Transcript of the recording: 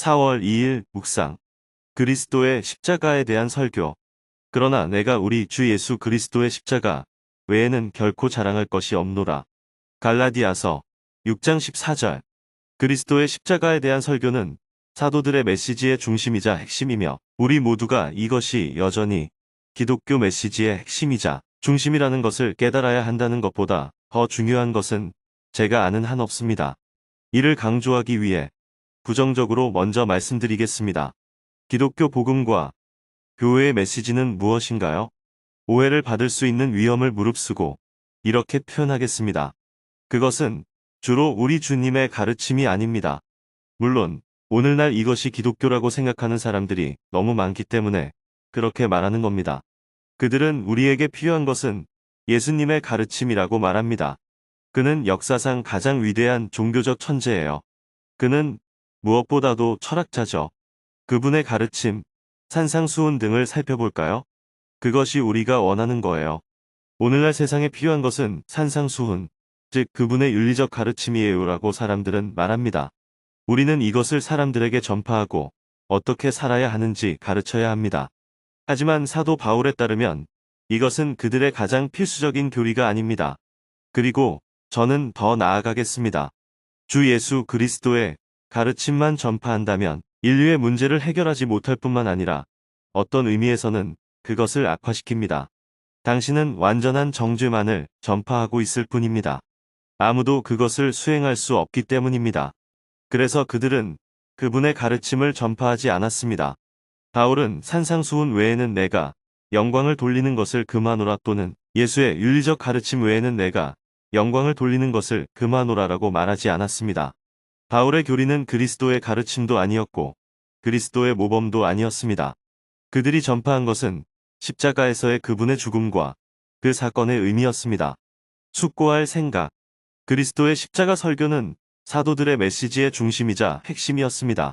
4월 2일 묵상. 그리스도의 십자가에 대한 설교. 그러나 내가 우리 주 예수 그리스도의 십자가 외에는 결코 자랑할 것이 없노라. 갈라디아서 6장 14절. 그리스도의 십자가에 대한 설교는 사도들의 메시지의 중심이자 핵심이며 우리 모두가 이것이 여전히 기독교 메시지의 핵심이자 중심이라는 것을 깨달아야 한다는 것보다 더 중요한 것은 제가 아는 한 없습니다. 이를 강조하기 위해 부정적으로 먼저 말씀드리겠습니다. 기독교 복음과 교회의 메시지는 무엇인가요? 오해를 받을 수 있는 위험을 무릅쓰고 이렇게 표현하겠습니다. 그것은 주로 우리 주님의 가르침이 아닙니다. 물론 오늘날 이것이 기독교라고 생각하는 사람들이 너무 많기 때문에 그렇게 말하는 겁니다. 그들은 우리에게 필요한 것은 예수님의 가르침이라고 말합니다. 그는 역사상 가장 위대한 종교적 천재예요. 그는 무엇보다도 철학자죠. 그분의 가르침, 산상수훈 등을 살펴볼까요? 그것이 우리가 원하는 거예요. 오늘날 세상에 필요한 것은 산상수훈, 즉 그분의 윤리적 가르침이에요라고 사람들은 말합니다. 우리는 이것을 사람들에게 전파하고 어떻게 살아야 하는지 가르쳐야 합니다. 하지만 사도 바울에 따르면 이것은 그들의 가장 필수적인 교리가 아닙니다. 그리고 저는 더 나아가겠습니다. 주 예수 그리스도의 가르침만 전파한다면 인류의 문제를 해결하지 못할 뿐만 아니라 어떤 의미에서는 그것을 악화시킵니다. 당신은 완전한 정죄만을 전파하고 있을 뿐입니다. 아무도 그것을 수행할 수 없기 때문입니다. 그래서 그들은 그분의 가르침을 전파하지 않았습니다. 바울은 산상수훈 외에는 내가 영광을 돌리는 것을 그만오라 또는 예수의 윤리적 가르침 외에는 내가 영광을 돌리는 것을 그만오라라고 말하지 않았습니다. 바울의 교리는 그리스도의 가르침도 아니었고 그리스도의 모범도 아니었습니다. 그들이 전파한 것은 십자가에서의 그분의 죽음과 그 사건의 의미였습니다. 숙고할 생각. 그리스도의 십자가 설교는 사도들의 메시지의 중심이자 핵심이었습니다.